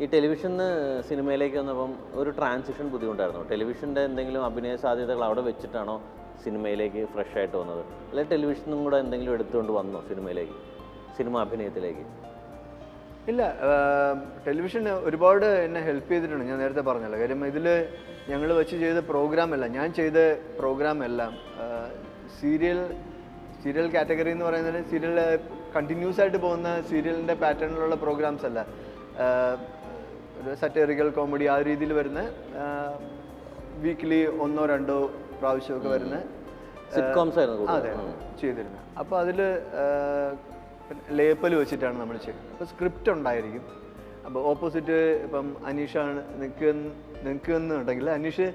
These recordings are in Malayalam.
ഈ ടെലിവിഷന് സിനിമയിലേക്ക് വന്നപ്പം ഒരു ട്രാൻസിഷൻ ബുദ്ധിമുട്ടായിരുന്നു. ടെലിവിഷന്റെ എന്തെങ്കിലും അഭിനയ സാധ്യതകൾ അവിടെ വെച്ചിട്ടാണോ സിനിമയിലേക്ക് ഫ്രഷ് ആയിട്ട് വന്നത്? അല്ലെങ്കിൽ ടെലിവിഷനും കൂടെ എന്തെങ്കിലും എടുത്തുകൊണ്ട് വന്നോ സിനിമയിലേക്ക്? സിനിമ അഭിനയത്തിലേക്ക്? ഇല്ല ടെലിവിഷൻ ഒരുപാട് എന്നെ ഹെൽപ്പ് ചെയ്തിട്ടുണ്ട്. ഞാൻ നേരത്തെ പറഞ്ഞല്ലോ. കാര്യം ഇതിൽ ഞങ്ങൾ വെച്ച് ചെയ്ത പ്രോഗ്രാം എല്ലാം ഞാൻ ചെയ്ത പ്രോഗ്രാം എല്ലാം സീരിയൽ സീരിയൽ കാറ്റഗറി എന്ന് പറയുന്നത് സീരിയൽ കണ്ടിന്യൂസ് ആയിട്ട് പോകുന്ന സീരിയലിന്റെ പാറ്റേണിലുള്ള പ്രോഗ്രാംസ് അല്ല. ഒരു സറ്റേറിക്കൽ കോമഡി ആ രീതിയിൽ വരുന്ന വീക്ക്ലി ഒന്നോ രണ്ടോ പ്രാവശ്യമൊക്കെ വരുന്ന സിറ്റ്കോംസ് ആയിരുന്നു. അതെ ചെയ്തിരുന്നത്. അപ്പോൾ അതിൽ ലേപ്പൽ വെച്ചിട്ടാണ് നമ്മൾ ചെയ്യുന്നത് അപ്പോൾ സ്ക്രിപ്റ്റ് ഉണ്ടായിരിക്കും. അപ്പോൾ ഓപ്പോസിറ്റ് ഇപ്പം അനീഷാണ് നിൽക്കുക നിൽക്കുന്നുണ്ടെങ്കിൽ അനീഷ്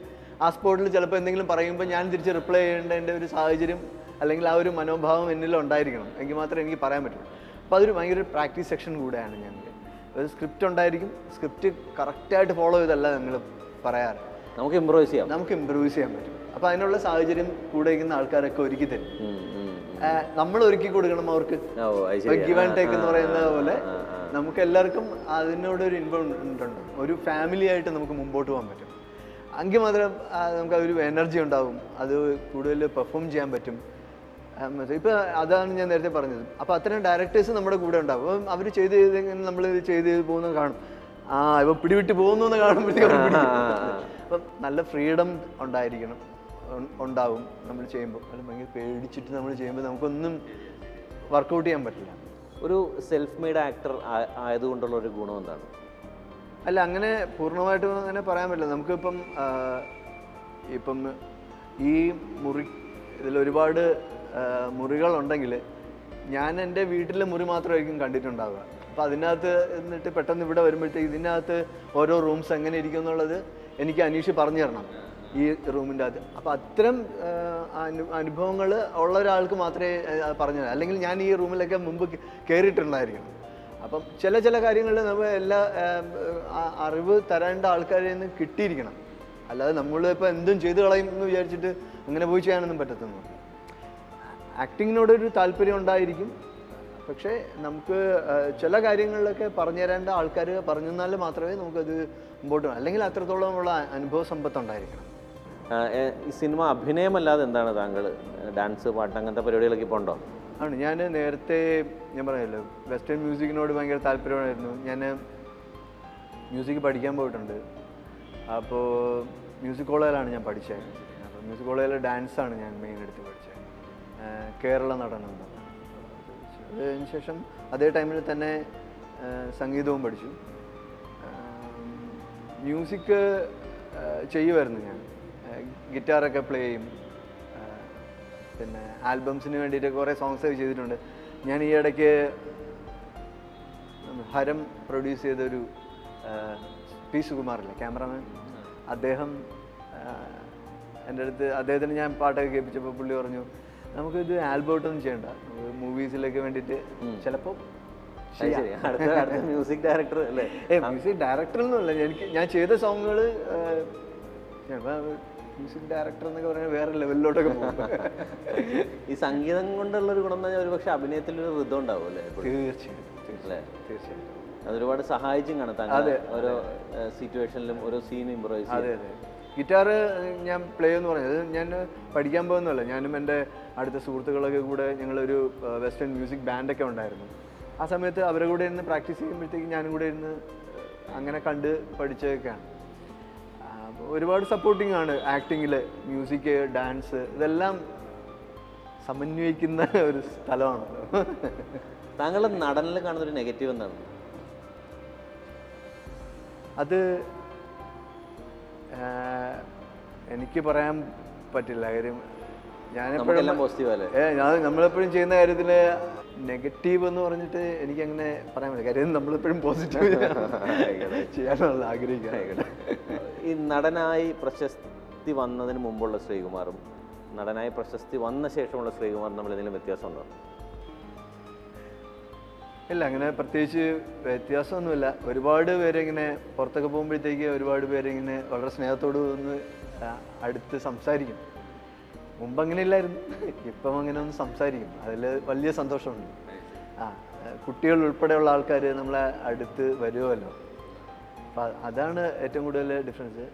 ആ സ്പോട്ടിൽ ചിലപ്പോൾ എന്തെങ്കിലും പറയുമ്പോൾ ഞാൻ തിരിച്ച് റിപ്ലൈ ചെയ്യേണ്ടതിന്റെ ഒരു സാഹചര്യം അല്ലെങ്കിൽ ആ ഒരു മനോഭാവം എന്നിലുണ്ടായിരിക്കണം എങ്കിൽ മാത്രമേ എനിക്ക് പറയാൻ പറ്റുള്ളൂ. അപ്പോൾ അതൊരു ഭയങ്കര പ്രാക്ടീസ് സെക്ഷൻ കൂടെയാണ് ഞങ്ങൾക്ക് ഒരു സ്ക്രിപ്റ്റ് ഉണ്ടായിരിക്കും. സ്ക്രിപ്റ്റ് കറക്റ്റായിട്ട് ഫോളോ ചെയ്തല്ല ഞങ്ങൾ പറയാറ്. നമുക്ക് ഇമ്പ്രൂവ് ചെയ്യാം. നമുക്ക് ഇമ്പ്രൂവ് ചെയ്യാൻ പറ്റും. അപ്പോൾ അതിനുള്ള സാഹചര്യം കൂടെ ഇരിക്കുന്ന ആൾക്കാരൊക്കെ ഒരുക്കി തരും. നമ്മൾ ഒരുക്കി കൊടുക്കണം അവർക്ക്. ഗിവ് ആൻഡ് ടേക്ക് എന്ന് പറയുന്നത് പോലെ. നമുക്ക് എല്ലാവർക്കും അതിനോട് ഒരു ഇൻവോൾവ്മെന്റ് ഉണ്ട് ഒരു ഫാമിലി ആയിട്ട് നമുക്ക് മുമ്പോട്ട് പോകാൻ പറ്റും. എങ്കിൽ മാത്രം നമുക്ക് അതൊരു ഒരു എനർജി ഉണ്ടാവും. അത് കൂടുതൽ പെർഫോം ചെയ്യാൻ പറ്റും. ഇപ്പം അതാണ് ഞാൻ നേരത്തെ പറഞ്ഞത്. അപ്പോൾ അത്തരം ഡയറക്ടേഴ്സ് നമ്മുടെ കൂടെ ഉണ്ടാവും. അപ്പം അവർ ചെയ്ത് ചെയ്ത് നമ്മൾ ചെയ്ത് ചെയ്ത് പോകുന്നത് കാണും. ആ ഇപ്പം പിടിവിട്ട് പോകുന്നു എന്ന് കാണുമ്പോഴത്തേക്കും അപ്പം നല്ല ഫ്രീഡം ഉണ്ടായിരിക്കണം. ഉണ്ടാവും നമ്മൾ ചെയ്യുമ്പോൾ. അല്ലെങ്കിൽ ഭയങ്കര പേടിച്ചിട്ട് നമ്മൾ ചെയ്യുമ്പോൾ നമുക്കൊന്നും വർക്കൗട്ട് ചെയ്യാൻ പറ്റില്ല. ഒരു സെൽഫ് മെയ്ഡ് ആക്ടർ ആയതുകൊണ്ടുള്ള ഒരു ഗുണം എന്താണ്? അല്ല അങ്ങനെ പൂർണമായിട്ടും അങ്ങനെ പറയാൻ പറ്റില്ല. നമുക്കിപ്പം ഇപ്പം ഈ മുറി ഇതിൽ ഒരുപാട് ആ, മുറികളുണ്ടെങ്കിൽ ഞാൻ എന്റെ വീട്ടിലെ മുറി മാത്രമായിരിക്കും കണ്ടിട്ടുണ്ടാവുക. അപ്പോൾ അതിനകത്ത് എന്നിട്ട് പെട്ടെന്ന് ഇവിടെ വരുമ്പോഴത്തേക്ക് ഇതിനകത്ത് ഓരോ റൂംസ് എങ്ങനെ ഇരിക്കും എന്നുള്ളത് എനിക്ക് അനീഷ് പറഞ്ഞു തരണം ഈ റൂമിന്റെ അകത്ത്. അപ്പോൾ അത്തരം അനു അനുഭവങ്ങൾ ഉള്ള ഒരാൾക്ക് മാത്രമേ പറഞ്ഞു തരാം. അല്ലെങ്കിൽ ഞാൻ ഈ റൂമിലൊക്കെ മുമ്പ് കയറിയിട്ടുണ്ടായിരിക്കും അപ്പം ചില ചില കാര്യങ്ങളിൽ നമ്മൾ എല്ലാ അറിവ് തരേണ്ട ആൾക്കാരിൽ നിന്ന് കിട്ടിയിരിക്കണം. അല്ലാതെ നമ്മൾ ഇപ്പോൾ എന്തും ചെയ്തു കളയും എന്ന് വിചാരിച്ചിട്ട് അങ്ങനെ പോയി ചെയ്യാനൊന്നും പറ്റത്തൊന്നും ആക്ടിങ്ങിനോട് ഒരു താല്പര്യം ഉണ്ടായിരിക്കും. പക്ഷേ നമുക്ക് ചില കാര്യങ്ങളിലൊക്കെ പറഞ്ഞു തരേണ്ട ആൾക്കാർ പറഞ്ഞു തന്നാൽ മാത്രമേ നമുക്കത് മുമ്പോട്ട് അല്ലെങ്കിൽ അത്രത്തോളമുള്ള അനുഭവ സമ്പത്ത് ഉണ്ടായിരിക്കണം ഈ സിനിമ അഭിനയമല്ലാതെ എന്താണ് താങ്കൾ ഡാൻസ് പാട്ട് അങ്ങനത്തെ പരിപാടികളൊക്കെ ഇപ്പോൾ ഉണ്ടോ? ആണ്. ഞാൻ നേരത്തെ ഞാൻ പറഞ്ഞല്ലോ വെസ്റ്റേൺ മ്യൂസിക്കിനോട് ഭയങ്കര താല്പര്യമായിരുന്നു. ഞാൻ മ്യൂസിക് പഠിക്കാൻ പോയിട്ടുണ്ട്. അപ്പോൾ മ്യൂസിക് കോളേജിലാണ് ഞാൻ പഠിച്ചത്. അപ്പോൾ മ്യൂസിക് കോളേജിൽ ഡാൻസാണ് ഞാൻ മെയിൻ എടുത്ത് പഠിച്ചത്. കേരള നടനം എന്ന് പറഞ്ഞ. അതിന് ശേഷം അതേ ടൈമിൽ തന്നെ സംഗീതവും പഠിച്ചു. മ്യൂസിക് ചെയ്യുമായിരുന്നു ഞാൻ. ഗിറ്റാറൊക്കെ പ്ലേ ചെയ്യും. പിന്നെ ആൽബംസിന് വേണ്ടിയിട്ട് കുറേ സോങ്സ് ചെയ്തിട്ടുണ്ട്. ഞാൻ ഈ ഇടയ്ക്ക് ഹരം പ്രൊഡ്യൂസ് ചെയ്തൊരു പി സുകുമാറില്ലേ ക്യാമറമാൻ അദ്ദേഹം എന്റെ അടുത്ത് അദ്ദേഹത്തിന് ഞാൻ പാട്ടൊക്കെ കേൾപ്പിച്ചപ്പോൾ പുള്ളി പറഞ്ഞു നമുക്കിത് ആൽബോട്ടൊന്നും ചെയ്യണ്ട. മൂവീസിലൊക്കെ വേണ്ടിയിട്ട് ചിലപ്പോൾ മ്യൂസിക് ഡയറക്ടർ അല്ലേ? മ്യൂസിക് ഡയറക്ടർ ഒന്നുമല്ല എനിക്ക് ഞാൻ ചെയ്ത സോങ്ങുകൾ മ്യൂസിക് ഡയറക്ടർ എന്നൊക്കെ പറയുന്നത് വേറെ ലെവലിലോട്ടൊക്കെ പോകും. ഈ സംഗീതം കൊണ്ടുള്ള ഒരു ഗുണം എന്ന് പറഞ്ഞാൽ ഒരു പക്ഷെ അഭിനയത്തിൽ ഒരു ഋതം ഉണ്ടാവും അല്ലേ? തീർച്ചയായിട്ടും അതൊരുപാട് സഹായിച്ചും കാണത്താൻ ഓരോ സിറ്റുവേഷനിലും ഓരോ സീൻ ഇമ്പ്രൈസ് അതെ അതെ. ഗിറ്റാറ് ഞാൻ പ്ലേ എന്ന് പറഞ്ഞത് ഞാൻ പഠിക്കാൻ പോകുന്നതല്ല. ഞാനും എന്റെ അടുത്ത സുഹൃത്തുക്കളൊക്കെ കൂടെ ഞങ്ങളൊരു വെസ്റ്റേൺ മ്യൂസിക് ബാൻഡൊക്കെ ഉണ്ടായിരുന്നു. ആ സമയത്ത് അവരുടെ കൂടെ ഇരുന്ന് പ്രാക്ടീസ് ചെയ്യുമ്പോഴത്തേക്ക് ഞാനും കൂടെ ഇരുന്ന് അങ്ങനെ കണ്ട് പഠിച്ചതൊക്കെയാണ്. ഒരുപാട് സപ്പോർട്ടിംഗ് ആണ് ആക്ടിങ്ങിൽ മ്യൂസിക് ഡാൻസ് ഇതെല്ലാം സമന്വയിക്കുന്ന ഒരു സ്ഥലമാണ്. താങ്കളുടെ നടനിൽ കാണുന്ന ഒരു നെഗറ്റീവ് എന്താണ്? അത് എനിക്ക് പറയാൻ പറ്റില്ല. കാര്യം ഞാനെപ്പോഴും ഞാൻ നമ്മളെപ്പോഴും ചെയ്യുന്ന കാര്യത്തിൽ നെഗറ്റീവ് എന്ന് പറഞ്ഞിട്ട് എനിക്ക് അങ്ങനെ പറയാൻ പറ്റില്ല. കാര്യം നമ്മളെപ്പോഴും പോസിറ്റീവ് ചെയ്യാനുള്ള ആഗ്രഹിക്കുക ഈ നടനായി പ്രശസ്തി വന്നതിന് മുമ്പുള്ള ശ്രീകുമാറും നടനായി പ്രശസ്തി വന്ന ശേഷമുള്ള ശ്രീകുമാറും നമ്മൾ എന്തെങ്കിലും വ്യത്യാസമുണ്ടോ? ഇല്ല അങ്ങനെ പ്രത്യേകിച്ച് വ്യത്യാസമൊന്നുമില്ല. ഒരുപാട് പേരിങ്ങനെ പുറത്തൊക്കെ പോകുമ്പോഴത്തേക്ക് ഒരുപാട് പേരിങ്ങനെ വളരെ സ്നേഹത്തോട് ഒന്ന് അടുത്ത് സംസാരിക്കും. മുമ്പ് അങ്ങനെ ഇല്ലായിരുന്നു. ഇപ്പം അങ്ങനെ ഒന്ന് സംസാരിക്കും. അതിൽ വലിയ സന്തോഷമുണ്ട്. ആ കുട്ടികൾ ഉൾപ്പെടെയുള്ള ആൾക്കാർ നമ്മളെ അടുത്ത് വരുമല്ലോ അപ്പം അതാണ് ഏറ്റവും കൂടുതൽ ഡിഫറൻസ്